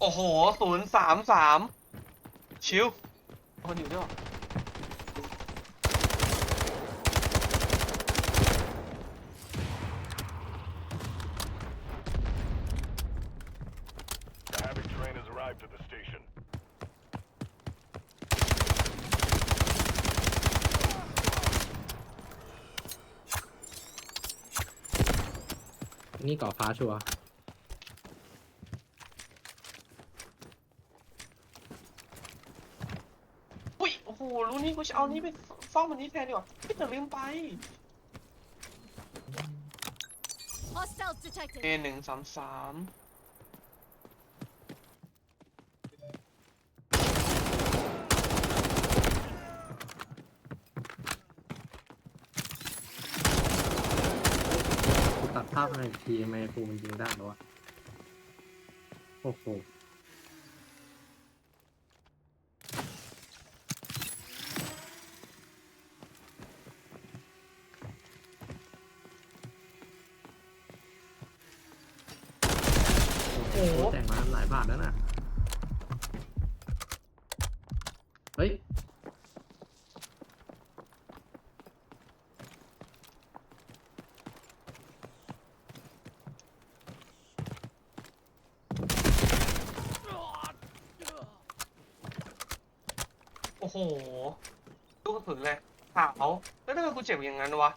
โอ้โหศูนย์สามสามชิวคนอยู่ด้วย The Havoc train has arrived at the station. นี่เกาะฟ้าชัวร์ อุ้ย โอ้โหรู้นี่กูจะเอานี้ไปซ่อมมันนี้แทนดีกว่าพี่แต่ลืมไป Hostiles detected. A หนึ่งสามสามกูตัดภาพมาอีกทีไมฟูมันยิงได้หรอวะโอ้โห โอ้โหแต่งมาหลายบาทแล้วน่ะ เฮ้ย โอ้โห ลูกกระสุนเลยขาวแล้วทำไมกูเจ็บอย่างนั้นวะ